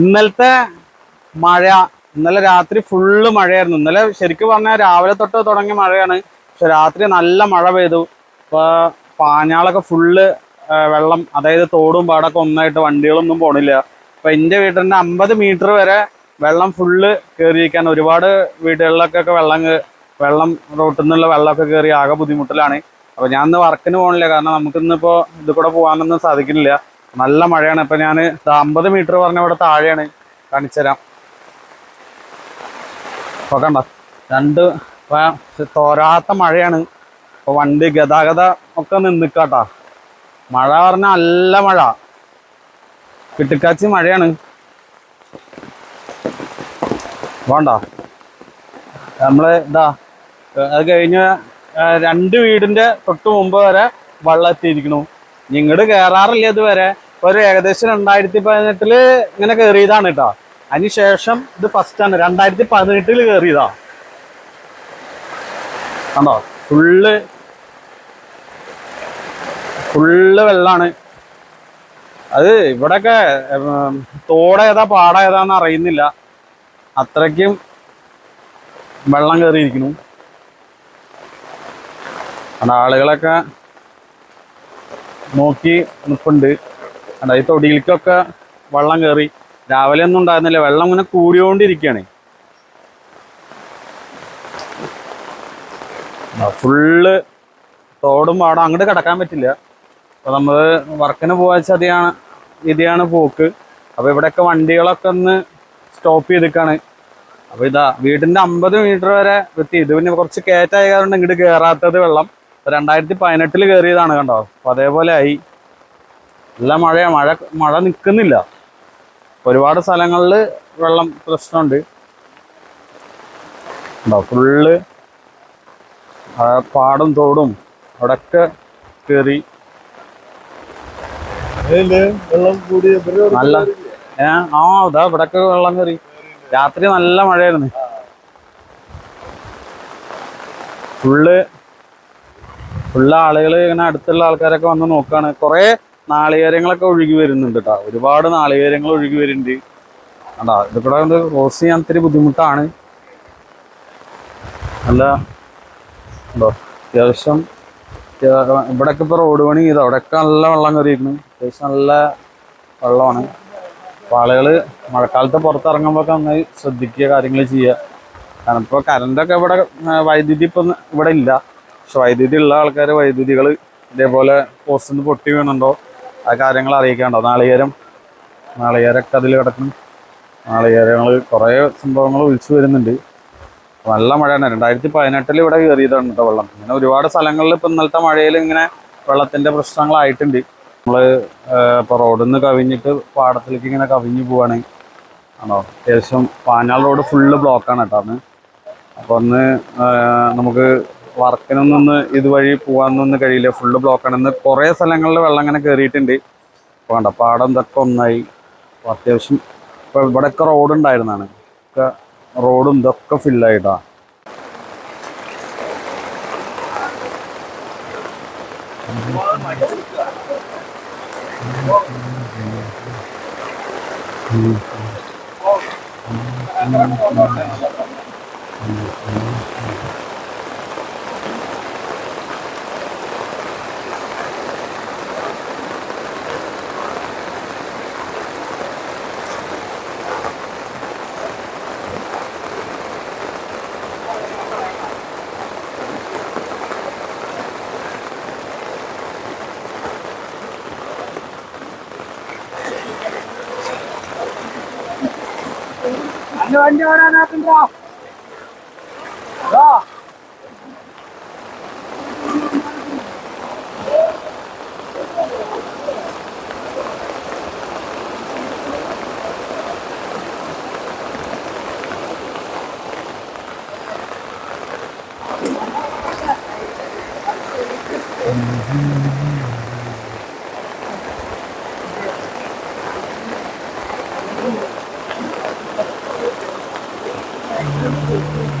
ഇന്നലത്തെ മഴ ഇന്നലെ രാത്രി ഫുള്ള് മഴയായിരുന്നു. ഇന്നലെ ശരിക്കും പറഞ്ഞാൽ രാവിലെ തൊട്ട് തുടങ്ങിയ മഴയാണ്. പക്ഷെ രാത്രി നല്ല മഴ പെയ്തു. ഇപ്പോൾ പാഞ്ഞാളൊക്കെ ഫുള്ള് വെള്ളം അതായത് തോടും പാടൊക്കെ ഒന്നായിട്ട് വണ്ടികളൊന്നും പോണില്ല. അപ്പം എന്റെ വീട്ടിന്റെ അമ്പത് മീറ്റർ വരെ വെള്ളം ഫുള്ള് കയറിയിരിക്കാൻ ഒരുപാട് വീടുകളിലൊക്കെ വെള്ളം വെള്ളം റോട്ടിൽ നിന്നുള്ള വെള്ളമൊക്കെ കയറി ആകെ ബുദ്ധിമുട്ടിലാണ്. അപ്പോൾ ഞാൻ ഇന്ന് വർക്കിന് പോകണില്ല കാരണം നമുക്ക് ഇന്നിപ്പോ ഇത് കൂടെ പോകാനൊന്നും സാധിക്കുന്നില്ല. നല്ല മഴയാണ്. ഇപ്പൊ ഞാൻ അമ്പത് മീറ്റർ പറഞ്ഞ ഇവിടെ താഴെയാണ്. കാണിച്ചു തരാം. കണ്ട? രണ്ട് തോരാത്ത മഴയാണ്. അപ്പൊ വണ്ടി ഗതാഗത ഒക്കെ നിന്നിക്കാട്ടാ. മഴ പറഞ്ഞ നല്ല മഴ. കിട്ടിക്കാച്ചി മഴയാണ്. വേണ്ട. നമ്മൾ ഇതാ അത് കഴിഞ്ഞ് രണ്ട് വീടിന്റെ തൊട്ട് മുമ്പ് വരെ വെള്ളം എത്തിയിരിക്കണു ഇങ്ങോട്ട് കയറാറില്ല ഇതുവരെ. ഒരു ഏകദേശം രണ്ടായിരത്തി പതിനെട്ടിൽ ഇങ്ങനെ കയറിയതാണ് കേട്ടോ. അതിനുശേഷം ഇത് ഫസ്റ്റ് ആണ്. രണ്ടായിരത്തി പതിനെട്ടിൽ കയറിയതാ കണ്ടോ? ഫുള്ള് ഫുള്ള് വെള്ളാണ്. അത് ഇവിടൊക്കെ ഏതാ പാട ഏതാന്ന് അറിയുന്നില്ല. അത്രയ്ക്കും വെള്ളം കയറിയിരിക്കുന്നു ആളുകളൊക്കെ നോക്കി നിൽപ്പുണ്ട് അവിടെ ഈ തൊടിയിലേക്കൊക്കെ വെള്ളം കയറി രാവിലെ ഒന്നും ഉണ്ടായിരുന്നില്ല. വെള്ളം ഇങ്ങനെ കൂടിയോണ്ടിരിക്കുകയാണ്. ഫുള്ള് തോടും പാടം അങ്ങോട്ട് കിടക്കാൻ പറ്റില്ല. അപ്പൊ നമ്മൾ വർക്കിന് പോവാച്ച അതിയാണ് ഇതിയാണ് പോക്ക്. അപ്പൊ ഇവിടെയൊക്കെ വണ്ടികളൊക്കെ ഒന്ന് സ്റ്റോപ്പ് ചെയ്തിക്കാണ്. അപ്പൊ ഇതാ വീടിന്റെ അമ്പത് മീറ്റർ വരെ എത്തി. ഇത് പിന്നെ കുറച്ച് കയറ്റായ കാരണം ഇങ്ങോട്ട് കയറാത്തത് വെള്ളം. രണ്ടായിരത്തി പതിനെട്ടിൽ കയറിയതാണ് കണ്ടോ? അപ്പൊ അതേപോലെ ആയി. നല്ല മഴയാ. മഴ മഴ നിൽക്കുന്നില്ല ഒരുപാട് സ്ഥലങ്ങളിൽ വെള്ളം പ്രശ്നമുണ്ട്. ഉണ്ടോ ഫുള്ള് പാടും തോടും അവിടെയൊക്കെ കയറി നല്ല ഏ ആ അതാ ഇവിടൊക്കെ വെള്ളം കയറി രാത്രി നല്ല മഴയായിരുന്നു. ഫുള്ള് ഫുള്ള് ആളുകൾ ഇങ്ങനെ അടുത്തുള്ള ആൾക്കാരൊക്കെ വന്ന് നോക്കാണ്. കുറെ നാളികേരങ്ങളൊക്കെ ഒഴുകി വരുന്നുണ്ട് കേട്ടോ ഒരുപാട് നാളികേരങ്ങൾ ഒഴുകി വരുന്നുണ്ട്. കണ്ടാ ഇത് കൂടെ ഒന്ന് ക്രോസ് ചെയ്യാൻ ഇത്തിരി ബുദ്ധിമുട്ടാണ്. അല്ല ഉണ്ടോ? അത്യാവശ്യം ഇവിടെയൊക്കെ ഇപ്പോൾ ഇപ്പൊ റോഡ് പണി ചെയ്തു. അവിടെയൊക്കെ നല്ല വെള്ളം കയറിയിരുന്നു അത്യാവശ്യം നല്ല വെള്ളമാണ്. അപ്പോൾ ആളുകൾ മഴക്കാലത്ത് പുറത്തിറങ്ങുമ്പോൾ നന്നായി ശ്രദ്ധിക്കുക കാര്യങ്ങൾ ചെയ്യുക. കാരണം ഇപ്പോൾ കറണ്ടൊക്കെ ഇവിടെ വൈദ്യുതി ഇപ്പം ഇവിടെ ഇല്ല. പക്ഷെ വൈദ്യുതി ഉള്ള ആൾക്കാർ വൈദ്യുതികൾ ഇതേപോലെ പോസ്റ്റിൽ നിന്ന് പൊട്ടി വീണുണ്ടോ? ആ കാര്യങ്ങൾ അറിയിക്കാണ്ടോ. നാളികേരം നാളികേരമൊക്കെ അതിൽ കിടക്കും നാളികേരങ്ങൾ കുറേ സംഭവങ്ങൾ വിളിച്ചു വരുന്നുണ്ട്. നല്ല മഴയാണ്. രണ്ടായിരത്തി പതിനെട്ടിൽ ഇവിടെ കയറിയതാണ് കേട്ടോ വെള്ളം. ഇങ്ങനെ ഒരുപാട് സ്ഥലങ്ങളിൽ ഇപ്പം ഇന്നലത്തെ മഴയിൽ ഇങ്ങനെ വെള്ളത്തിന്റെ പ്രശ്നങ്ങളായിട്ടുണ്ട്. നമ്മൾ ഇപ്പോൾ റോഡിൽ നിന്ന് കവിഞ്ഞിട്ട് പാടത്തിലേക്ക് ഇങ്ങനെ കവിഞ്ഞു പോവാണ്. ആണോ? അത്യാവശ്യം പാഞ്ഞാൾ റോഡ് ഫുള്ള് ബ്ലോക്കാണ് കേട്ടോ അന്ന്. അപ്പോൾ അന്ന് നമുക്ക് വർക്കിനൊന്നും ഇതുവഴി പോകാനൊന്നും കഴിയില്ല. ഫുള്ള് ബ്ലോക്കാണെന്ന് കുറേ സ്ഥലങ്ങളിൽ വെള്ളം ഇങ്ങനെ കയറിയിട്ടുണ്ട് വേണ്ട പാടം ഇതൊക്കെ ഒന്നായി. അപ്പൊ അത്യാവശ്യം ഇപ്പോൾ ഇവിടെയൊക്കെ റോഡ് ഉണ്ടായിരുന്നാണ്. ഒക്കെ റോഡും ഇതൊക്കെ Medyo hindi oras natin bro. Bro. Mm-hmm. important.